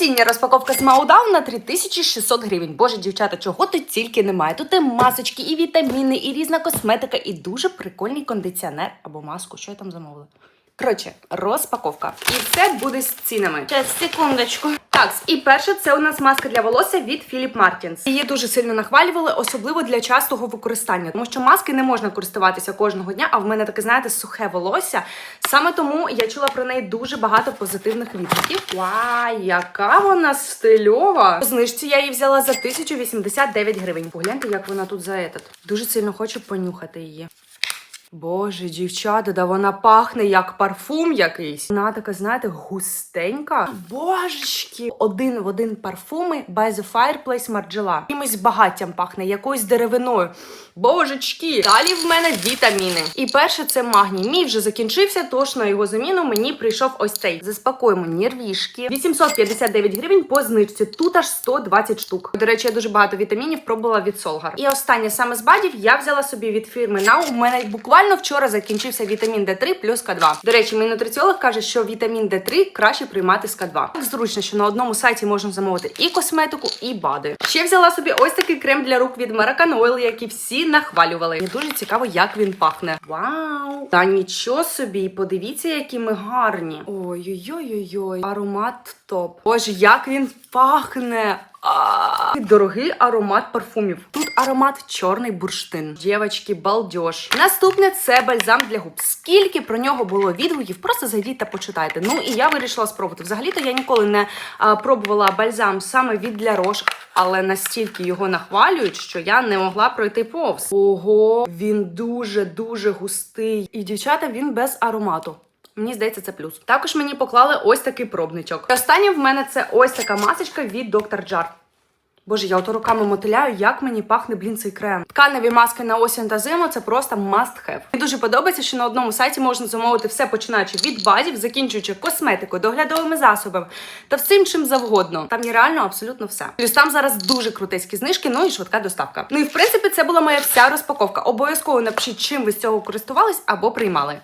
Осіння розпаковка з Маудаун на 3600 гривень. Боже, дівчата, чого тут тільки немає. Тут і масочки, і вітаміни, і різна косметика, і дуже прикольний кондиціонер або маску. Що я там замовила? Коротше, розпаковка. І все буде з цінами. Зараз, секундочку. Так, і перше, це у нас маска для волосся від Philip Martins. Її дуже сильно нахвалювали, особливо для частого використання, тому що маски не можна користуватися кожного дня. А в мене таке, знаєте, сухе волосся. Саме тому я чула про неї дуже багато позитивних відгуків. Вау, яка вона стильова! Знижці я її взяла за 1089 гривень. Погляньте, як вона тут за етат. Дуже сильно хочу понюхати її. Боже, дівчата, да вона пахне як парфум якийсь. Вона така, знаєте, густенька. Божечки! Один в один парфуми by the Fireplace Margiela. Якимось багаттям пахне, якоюсь деревиною. Божечки! Далі в мене вітаміни. І перше це магній. Мій вже закінчився, тож на його заміну мені прийшов ось цей. Заспокоїмо нервішки. 859 гривень по знижці. Тут аж 120 штук. До речі, я дуже багато вітамінів пробувала від Солгар. І останнє саме з бадів я взяла собі від фірми Now. У мене буквально вчора закінчився вітамін D3 плюс К2. До речі, мій нутриціолог каже, що вітамін D3 краще приймати з К2. Так зручно, що на одному сайті можна замовити і косметику, і бади. Ще взяла собі ось такий крем для рук від Maracan Oil, який всі нахвалювали. Мені дуже цікаво, як він пахне. Вау! Та нічого собі, подивіться, які ми гарні. Ой-ой-ой-ой, аромат топ. Боже, як він пахне! А, Дорогий аромат парфумів. Тут аромат чорний бурштин. Дівочки, балдеж. Наступне це бальзам для губ. Скільки про нього було відгуків, просто зайдіть та почитайте. Ну і я вирішила спробувати. Взагалі-то я ніколи не а, пробувала бальзам саме від для Рош, але настільки його нахвалюють, що я не могла пройти повз. Ого, він дуже дуже густий. І дівчата, він без аромату. Мені здається, це плюс. Також мені поклали ось такий пробничок. Останнє в мене це ось така масочка від Dr. Jar. Боже, я ото руками мотиляю, як мені пахне блін цей крем. Тканеві маски на осінь та зиму це просто must have. Мені дуже подобається, що на одному сайті можна замовити все, починаючи від базів, закінчуючи косметикою, доглядовими засобами та всім чим завгодно. Там є реально абсолютно все. Плюс там зараз дуже крутецькі знижки, ну і швидка доставка. Ну і в принципі це була моя вся розпаковка. Обов'язково напишіть, чим ви з цього користувались або приймали.